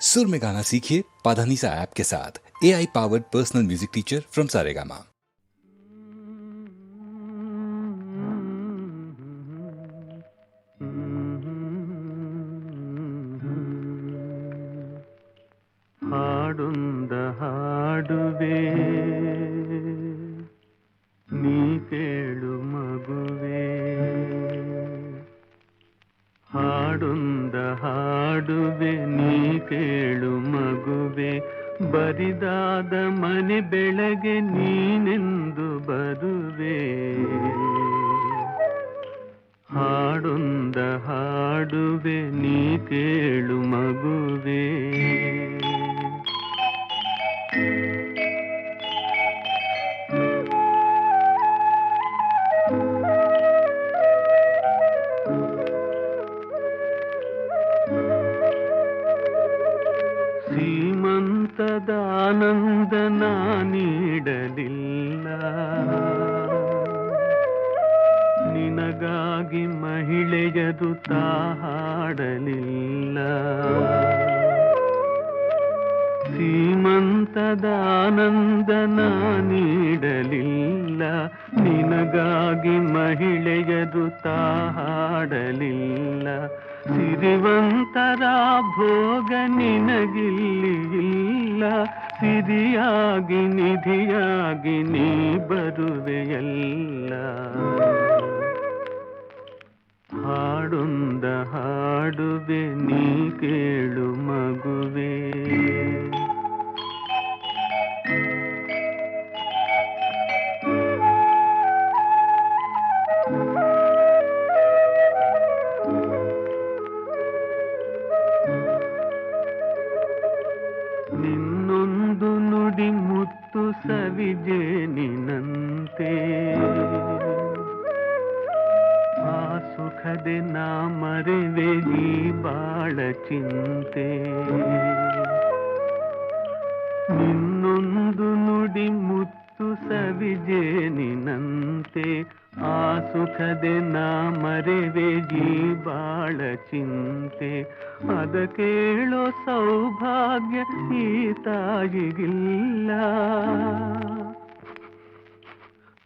सुर में गाना सीखिए पाधानीसा ऐप के साथ A I powered personal music teacher from Saregama ಹಾಡುಂದ ಹಾಡುವೆ ನೀ ಕೇಳು ಮಗುವೆ ಹಾಡುಂದ ಹಾಡುವೆ ನೀ ಕೇಳು ಮಗುವೆ ಬರಿದಾದ ಮನೆ ಬೆಳಗ್ಗೆ ನೀನೆಂದು ಬರುವೆ ಹಾಡೊಂದ ಹಾಡುವೆ ನೀ ಕೇಳು ಮಗುವೆ. ಶ್ರೀಮಂತದ ಆನಂದ ನೀಡಲಿಲ್ಲ. ನಿನಗಾಗಿ ಮಹಿಳೆಯದು ತಾ ಹಾಡಲಿಲ್ಲ ಶ್ರೀಮಂತದ ಆನಂದ ನೀಡಲಿಲ್ಲ. ನಿನಗಾಗಿ ಮಹಿಳೆಯದು ತಾ ಹಾಡಲಿಲ್ಲ ಸಿರಿವಂತರ ಭೋಗ ನಿನಗಿಲ್ಲಿ ಇಲ್ಲ ಸಿರಿಯಾಗಿ ನಿಧಿಯಾಗಿ ನೀ ಬರುವೆಯಲ್ಲ. ಸವಿಜೆ ನಿನಂತೆ ಆ ಸುಖದೆ ನಾ ಮರೆವೆ ಈ ಬಾಳ ಚಿಂತೆ. ನಿನ್ನೊಂದು ನುಡಿ ಮುತ್ತು ಸವಿಜೆ ನಿನಂತೆ ಆ ಸುಖದೆ ನಾ ಮರೆವೆ ಜೀ ಬಾಳ ಚಿಂತೆ. ಅದ ಕೇಳೋ ಸೌಭಾಗ್ಯ ಈ ತಾಯಿಗಿಲ್ಲ.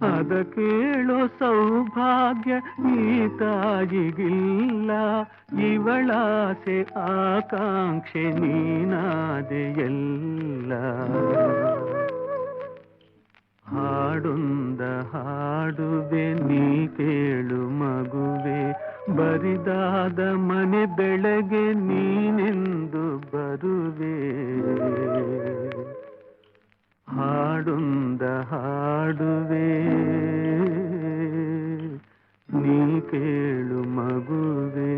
ಅದ ಕೇಳೋ ಸೌಭಾಗ್ಯ ಈ ತಾಯಿಗಿಲ್ಲ. ಇವಳಾಸೆ ಆಕಾಂಕ್ಷೆ ನೀನಾದೆಯಲ್ಲ ಹಾಡುಂದ ಹಾಡುವೆ, ನೀ ಕೇಳು ಮಗುವೆ. ಬರಿದಾದ ಮನೆ ಬೆಳಗ್ಗೆ ನೀನೆಂದು ಬರುವೆ. ಹಾಡುಂದ ಹಾಡುವೆ, ನೀ ಕೇಳು ಮಗುವೇ.